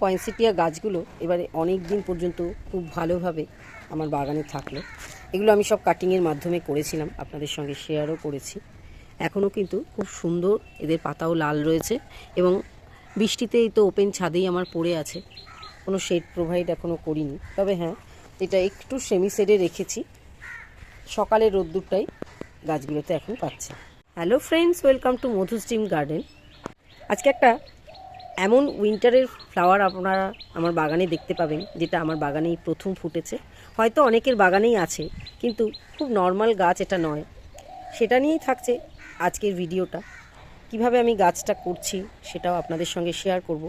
পয়েন্সিটিয়া গাছগুলো এবারে অনেক দিন পর্যন্ত খুব ভালোভাবে আমার বাগানে থাকল। এগুলো আমি সব কাটিংয়ের মাধ্যমে করেছিলাম, আপনাদের সঙ্গে শেয়ারও করেছি। এখনও কিন্তু খুব সুন্দর, এদের পাতাও লাল রয়েছে এবং বৃষ্টিতে এই তো ওপেন ছাদেই আমার পড়ে আছে। কোনো শেড প্রোভাইড এখনও করিনি। তবে হ্যাঁ এটা একটু সেমি শেডে রেখেছি। সকালের রোদ্দুরটাই গাছগুলোতে এখন পাচ্ছে। Hello friends welcome to Madhu's dream garden আজকে একটা এমন উইন্টারের ফ্লাওয়ার আপনারা আমার বাগানে দেখতে পাবেন, যেটা আমার বাগানেই প্রথম ফুটেছে। হয়তো অনেকের বাগানেই আছে, কিন্তু খুব নর্মাল গাছ এটা নয়। সেটা নিয়েই থাকছে আজকের ভিডিওটা কীভাবে আমি গাছটা করছি সেটাও আপনাদের সঙ্গে শেয়ার করব।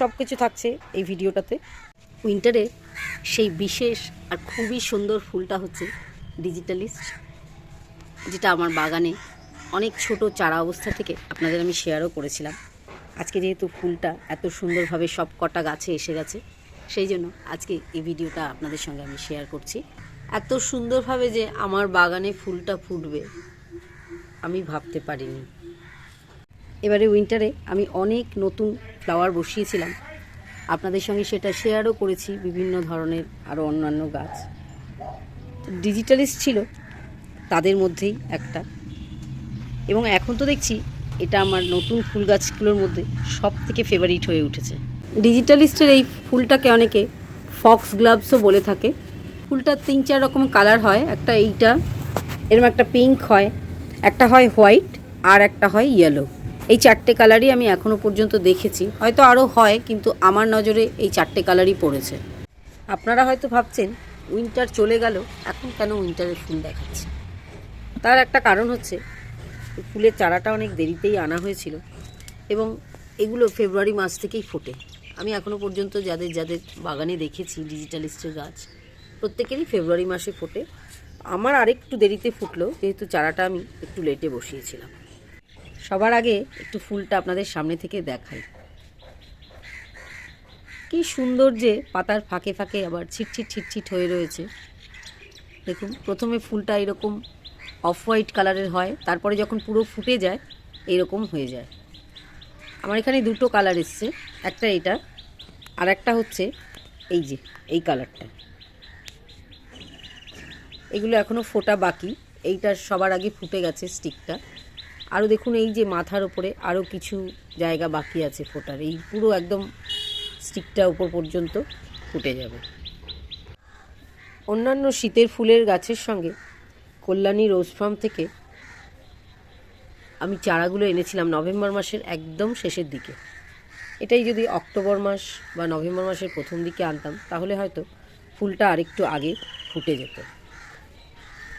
সব কিছু থাকছে এই ভিডিওটাতে উইন্টারে সেই বিশেষ আর খুবই সুন্দর ফুলটা হচ্ছে ডিজিটালিস্ট যেটা আমার বাগানে অনেক ছোট চারা অবস্থা থেকে আপনাদের আমি শেয়ারও করেছিলাম। আজকে যেহেতু ফুলটা এত সুন্দরভাবে সব কটা গাছে এসে গেছে, সেই জন্য আজকে এই ভিডিওটা আপনাদের সঙ্গে আমি শেয়ার করছি। এত সুন্দরভাবে যে আমার বাগানে ফুলটা ফুটবে, আমি ভাবতে পারিনি। এবারে উইন্টারে আমি অনেক নতুন ফ্লাওয়ার বসিয়েছিলাম। আপনাদের সঙ্গে সেটা শেয়ারও করেছি, বিভিন্ন ধরনের আরও অন্যান্য গাছ। ডিজিটালিস্ট ছিল, তাদের মধ্যেই একটা। এবং এখন তো দেখছি এটা আমার নতুন ফুল গাছগুলোর মধ্যে সব থেকে ফেভারিট হয়ে উঠেছে। ডিজিটালিস্টের এই ফুলটাকে অনেকে ফক্স গ্লাভসও বলে থাকে। ফুলটার তিন চার রকম কালার হয়, একটা এইটা এরকম একটা পিঙ্ক হয়, একটা হয় হোয়াইট আর একটা হয় ইয়েলো এই চারটে কালারই আমি এখনও পর্যন্ত দেখেছি। হয়তো আরও হয়, কিন্তু আমার নজরে এই চারটে কালারই পড়েছে। আপনারা হয়তো ভাবছেন উইন্টার চলে গেল, এখন কেন উইন্টারের ফুল দেখাচ্ছে? তার একটা কারণ হচ্ছে ফুলের চারাটা অনেক দেরিতেই আনা হয়েছিল এবং এগুলো ফেব্রুয়ারি মাস থেকেই ফোটে। আমি এখনও পর্যন্ত যাদের যাদের বাগানে দেখেছি ডিজিটালিস্টের গাছ, প্রত্যেকেরই ফেব্রুয়ারি মাসে ফোটে। আমার আরেকটু দেরিতে ফুটলো, যেহেতু চারাটা আমি একটু লেটে বসিয়েছিলাম। সবার আগে একটু ফুলটা আপনাদের সামনে থেকে দেখাই। কি সুন্দর যে পাতার ফাঁকে ফাঁকে আবার ছিটছিট ছিটছিট হয়ে রয়েছে। দেখুন, প্রথমে ফুলটা এরকম অফ হোয়াইট কালারের হয়, তারপরে যখন পুরো ফুটে যায়, এরকম হয়ে যায়। আমার এখানে দুটো কালার এসছে, একটা এটা, আর একটা হচ্ছে এই যে, এই কালারটা। এগুলো এখনও ফোটা বাকি, এইটা সবার আগে ফুটে গেছে স্টিকটা। আরও দেখুন এই যে মাথার ওপরে আরও কিছু জায়গা বাকি আছে ফোটার, এই পুরো একদম স্টিকটা উপর পর্যন্ত ফুটে যাবে। অন্যান্য শীতের ফুলের গাছের সঙ্গে কল্যাণী রোজ ফার্ম থেকে আমি চারাগুলো এনেছিলাম নভেম্বর মাসের একদম শেষের দিকে। এটাই যদি অক্টোবর মাস বা নভেম্বর মাসের প্রথম দিকে আনতাম, তাহলে হয়তো ফুলটা আরেকটু আগে ফুটে যেত।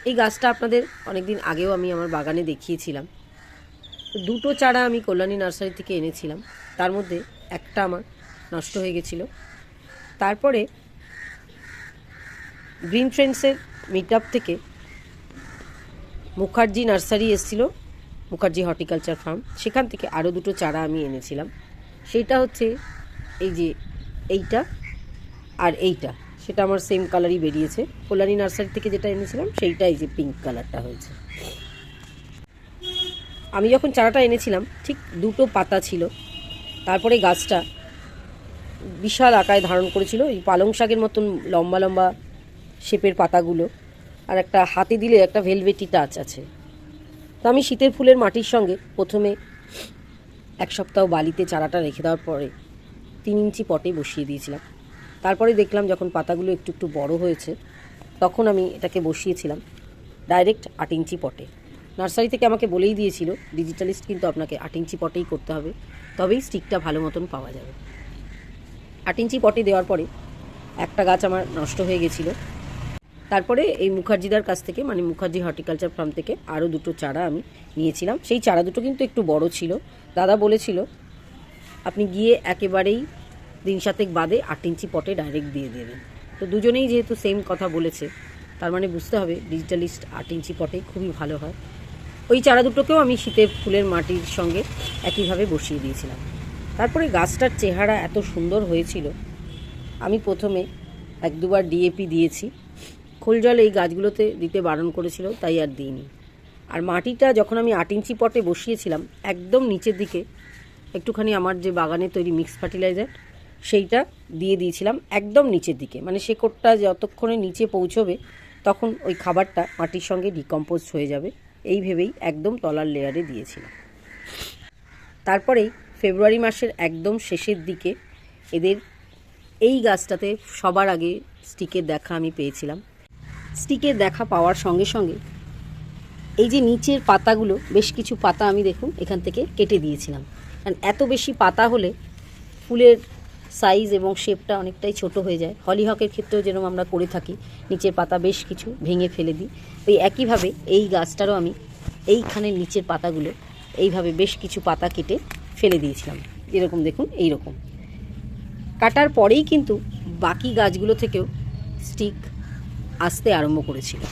এই গাছটা আপনাদের অনেকদিন আগেও আমি আমার বাগানে দেখিয়েছিলাম। দুটো চারা আমি কল্যাণী নার্সারি থেকে এনেছিলাম। তার মধ্যে একটা আমার নষ্ট হয়ে গেছিল। তারপরে গ্রিন ফ্রেন্ডসের মিট থেকে মুখার্জি নার্সারি এসেছিল, মুখার্জি হর্টিকালচার ফার্ম। সেখান থেকে আরও দুটো চারা আমি এনেছিলাম। সেইটা হচ্ছে এই যে এইটা আর এইটা। সেটা আমার সেম কালারই বেরিয়েছে। কল্যাণী নার্সারি থেকে যেটা এনেছিলাম সেইটা এই যে পিঙ্ক কালারটা হয়েছে। আমি যখন চারাটা এনেছিলাম, ঠিক দুটো পাতা ছিল। তারপরে গাছটা বিশাল আকায় ধারণ করেছিল। এই পালং শাকের মতন লম্বা লম্বা শেপের পাতাগুলো। আর একটা হাতে দিলে একটা ভেলভেটি টাচ আছে। তো আমি শীতের ফুলের মাটির সঙ্গে প্রথমে এক সপ্তাহ বালিতে চারাটা রেখে দেওয়ার পরে তিন ইঞ্চি পটে বসিয়ে দিয়েছিলাম। তারপরে দেখলাম যখন পাতাগুলো একটু একটু বড় হয়েছে, তখন আমি এটাকে বসিয়েছিলাম ডাইরেক্ট আট ইঞ্চি পটে। নার্সারি থেকে আমাকে বলেই দিয়েছিল ডিজিটালিস্ট কিন্তু আপনাকে আট ইঞ্চি পটেই করতে হবে, তবেই স্টিকটা ভালো মতন পাওয়া যাবে। আট ইঞ্চি পটে দেওয়ার পরে একটা গাছ আমার নষ্ট হয়ে গেছিল। তারপরে এই মুখার্জিদার কাছ থেকে মানে মুখার্জি হর্টিকালচার ফার্ম থেকে আরও দুটো চারা আমি নিয়েছিলাম। সেই চারা দুটো কিন্তু একটু বড় ছিল। দাদা বলেছিল, আপনি গিয়ে একেবারেই দিন সাতেক বাদে আট ইঞ্চি পটে ডাইরেক্ট দিয়ে দেবেন। তো দুজনেই যেহেতু সেম কথা বলেছে, তার মানে বুঝতে হবে ডিজিটালিস্ট আট ইঞ্চি পটে খুবই ভালো হয়। ওই চারা দুটোকেও আমি শীতের ফুলের মাটির সঙ্গে একইভাবে বসিয়ে দিয়েছিলাম। তারপরে গাছটার চেহারা এত সুন্দর হয়েছিল, আমি প্রথমে এক দুবার ডিএপি দিয়েছি। খোল জল এই গাছগুলোতে দিতে বারণ করেছিল, তাই আর দিইনি। আর মাটিটা যখন আমি আট ইঞ্চি পটে বসিয়েছিলাম, একদম নিচের দিকে, একটুখানি আমার যে বাগানে তৈরি মিক্স ফার্টিলাইজার সেইটা দিয়ে দিয়েছিলাম একদম নিচের দিকে। মানে শেকড়টা যতক্ষণে নিচে পৌঁছবে, তখন ওই খাবারটা মাটির সঙ্গে ডিকম্পোজ হয়ে যাবে, এই ভেবেই একদম তলার লেয়ারে দিয়েছিলাম। তারপরেই ফেব্রুয়ারি মাসের একদম শেষের দিকে এদের এই গাছটাতে সবার আগে স্টিকের দেখা আমি পেয়েছিলাম। স্টিকের দেখা পাওয়ার সঙ্গে সঙ্গে এই যে নিচের পাতাগুলো, বেশ কিছু পাতা আমি দেখুন এখান থেকে কেটে দিয়েছিলাম। কারণ এত বেশি পাতা হলে ফুলের সাইজ এবং শেপটা অনেকটাই ছোট হয়ে যায়। হলিহকের ক্ষেত্রেও যেরকম আমরা করে থাকি, নিচের পাতা বেশ কিছু ভেঙে ফেলে দিই। এই একইভাবে এই গাছটারও আমি এইখানের নিচের পাতাগুলো এইভাবে বেশ কিছু পাতা কেটে ফেলে দিয়েছিলাম। এরকম দেখুন এই রকম কাটার পরেই কিন্তু বাকি গাছগুলো থেকেও স্টিক আসতে আরম্ভ করেছিল।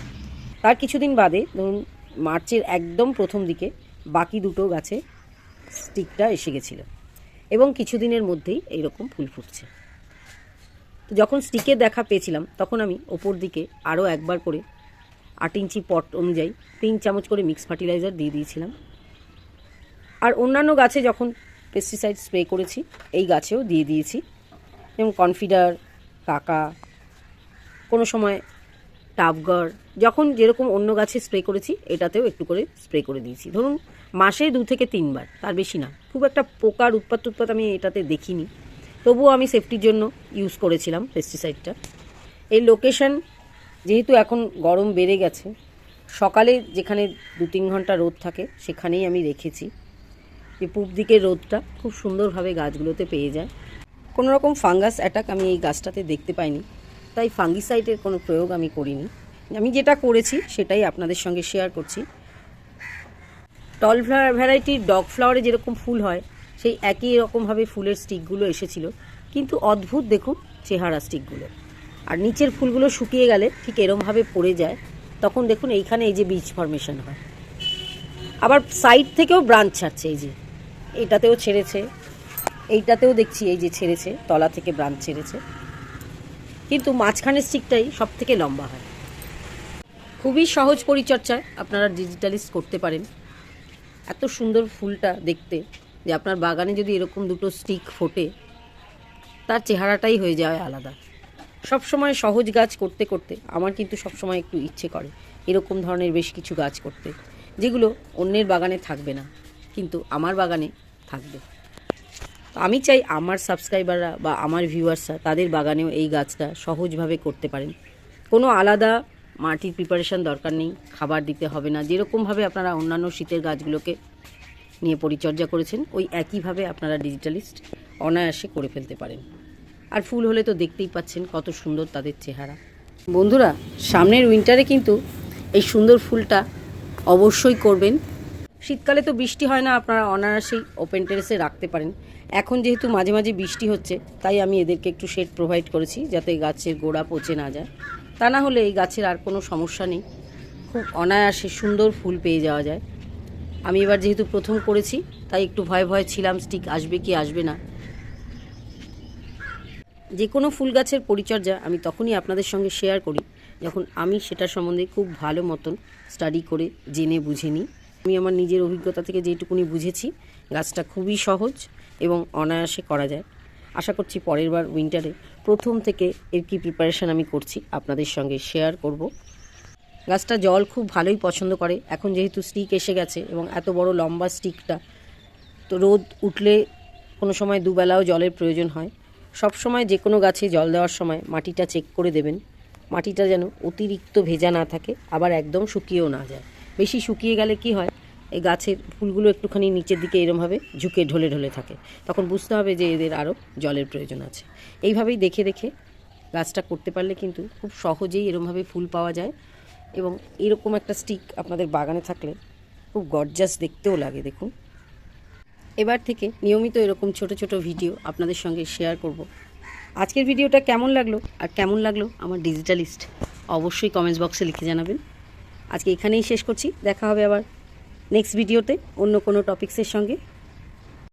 তার কিছুদিন বাদে ধরুন মার্চের একদম প্রথম দিকে বাকি দুটো গাছে স্টিকটা এসে গেছিল এবং কিছুদিনের মধ্যেই এইরকম ফুল ফুটছে। তো যখন স্টিকের দেখা পেয়েছিলাম, তখন আমি ওপর দিকে আরও একবার করে আট ইঞ্চি পট অনুযায়ী তিন চামচ করে মিক্স ফার্টিলাইজার দিয়ে দিয়েছিলাম। আর অন্যান্য গাছে যখন পেস্টিসাইড স্প্রে করেছি, এই গাছেও দিয়ে দিয়েছি। যেমন কনফিডার কাকা, কোনো সময় টাবগার যখন যেরকম অন্য গাছে স্প্রে করেছি, এটাতেও একটু করে স্প্রে করে দিয়েছি। ধরুন, মাসে দু থেকে তিনবার, তার বেশি না। খুব একটা পোকার উৎপাত উৎপাত আমি এটাতে দেখিনি। তবুও আমি সেফটির জন্য ইউজ করেছিলাম পেস্টিসাইডটা এই লোকেশন যেহেতু এখন গরম বেড়ে গেছে, সকালে যেখানে দু তিন ঘণ্টা রোদ থাকে, সেখানেই আমি রেখেছি। যে পূব দিকের রোদটা খুব সুন্দরভাবে গাছগুলোতে পেয়ে যায়। কোনো রকম ফাঙ্গাস অ্যাটাক আমি এই গাছটাতে দেখতে পাইনি। তাই ফাঙ্গিসাইডের কোনো প্রয়োগ আমি করিনি। আমি যেটা করেছি, সেটাই আপনাদের সঙ্গে শেয়ার করছি। টল ভ্যারাইটির ডগ ফ্লাওয়ারে যেরকম ফুল হয়, সেই একই রকমভাবে ফুলের স্টিকগুলো এসেছিল। কিন্তু অদ্ভুত দেখুন চেহারা স্টিকগুলো আর নিচের ফুলগুলো শুকিয়ে গেলে ঠিক এরমভাবে পড়ে যায়। তখন দেখুন এইখানে এই যে বীজ ফর্মেশন হয়। আবার সাইড থেকেও ব্রাঞ্চ ছাড়ছে এই যে। এটাতেও ছেড়েছে। এইটাতেও দেখছি এই যে ছেড়েছে, তলা থেকে ব্রাঞ্চ ছেড়েছে। কিন্তু মাঝখানের স্টিকটাই সব থেকে লম্বা হয়। খুবই সহজ পরিচর্যায় আপনারা ডিজিটালিস্ট করতে পারেন। এত সুন্দর ফুলটা দেখতে যে আপনার বাগানে যদি এরকম দুটো স্টিক ফোটে, তার চেহারাটাই হয়ে যায় আলাদা। সব সময় সহজ গাছ করতে করতে আমার কিন্তু সব সময় একটু ইচ্ছে করে এরকম ধরনের বেশ কিছু গাছ করতে, যেগুলো অন্যের বাগানে থাকবে না, কিন্তু আমার বাগানে থাকবে। আমি চাই আমার সাবস্ক্রাইবাররা বা আমার ভিউয়ার্সরা তাদের বাগানেও এই গাছটা সহজভাবে করতে পারেন। কোনো আলাদা মাটির প্রিপারেশান দরকার নেই, খাবার দিতে হবে না। যেরকমভাবে আপনারা অন্যান্য শীতের গাছগুলোকে নিয়ে পরিচর্যা করেছেন, ওই একইভাবে আপনারা ডিজিটালিস্ট অনায়াসে করে ফেলতে পারেন। আর ফুল হলে তো দেখতেই পাচ্ছেন কত সুন্দর তাদের চেহারা। বন্ধুরা, সামনের উইন্টারে কিন্তু এই সুন্দর ফুলটা অবশ্যই করবেন। শীতকালে তো বৃষ্টি হয় না, আপনারা অনায়াসেই ওপেন টেরেসে রাখতে পারেন। এখন যেহেতু মাঝে মাঝে বৃষ্টি হচ্ছে, তাই আমি এদেরকে একটু শেড প্রোভাইড করেছি, যাতে গাছের গোড়া পচে না যায়। তা না হলে এই গাছের আর কোনো সমস্যা নেই। খুব অনায়াসে সুন্দর ফুল পেয়ে যাওয়া যায়। আমি এবার যেহেতু প্রথম করেছি, তাই একটু ভয় ভয় ছিলাম স্টিক আসবে কি আসবে না। যে কোনো ফুল গাছের পরিচর্যা আমি তখনই আপনাদের সঙ্গে শেয়ার করি, যখন আমি সেটা সম্বন্ধে খুব ভালো মতন স্টাডি করে জেনে বুঝে নিই। আমি আমার নিজের অভিজ্ঞতা থেকে যেটুকুনি বুঝেছি, গাছটা খুবই সহজ এবং অনায়াসে করা যায়। আশা করছি পরের বার উইন্টারে প্রথম থেকে এর কী প্রিপারেশান আমি করছি আপনাদের সঙ্গে শেয়ার করব। গাছটা জল খুব ভালোই পছন্দ করে। এখন যেহেতু স্টিক এসে গেছে এবং এত বড় লম্বা স্টিকটা তো রোদ উঠলে কোনো সময় দুবেলাও জলের প্রয়োজন হয়। সব সময় যে কোনো গাছে জল দেওয়ার সময় মাটিটা চেক করে দেবেন। মাটিটা যেন অতিরিক্ত ভেজা না থাকে, আবার একদম শুকিয়েও না যায়। বেশি শুকিয়ে গেলে কি হয়? এই গাছের ফুলগুলো একটুখানি নিচের দিকে এরমভাবে ঝুঁকে ঢলে ঢলে থাকে। তখন বুঝতে হবে যে এদের আরও জলের প্রয়োজন আছে। এইভাবেই দেখে দেখে গাছটা করতে পারলে কিন্তু খুব সহজেই এরমভাবে ফুল পাওয়া যায় এবং এরকম একটা স্টিক আপনাদের বাগানে থাকলে খুব গর্জাস দেখতেও লাগে, দেখুন। এবার থেকে নিয়মিত এরকম ছোট ছোট ভিডিও আপনাদের সঙ্গে শেয়ার করব। আজকের ভিডিওটা কেমন লাগল আর কেমন লাগল আমার ডিজিটালিস্ট অবশ্যই কমেন্টস বক্সে লিখে জানাবেন। আজকে এখানেই শেষ করছি। দেখা হবে আবার নেক্সট ভিডিওতে অন্য কোনো টপিক্সের সঙ্গে।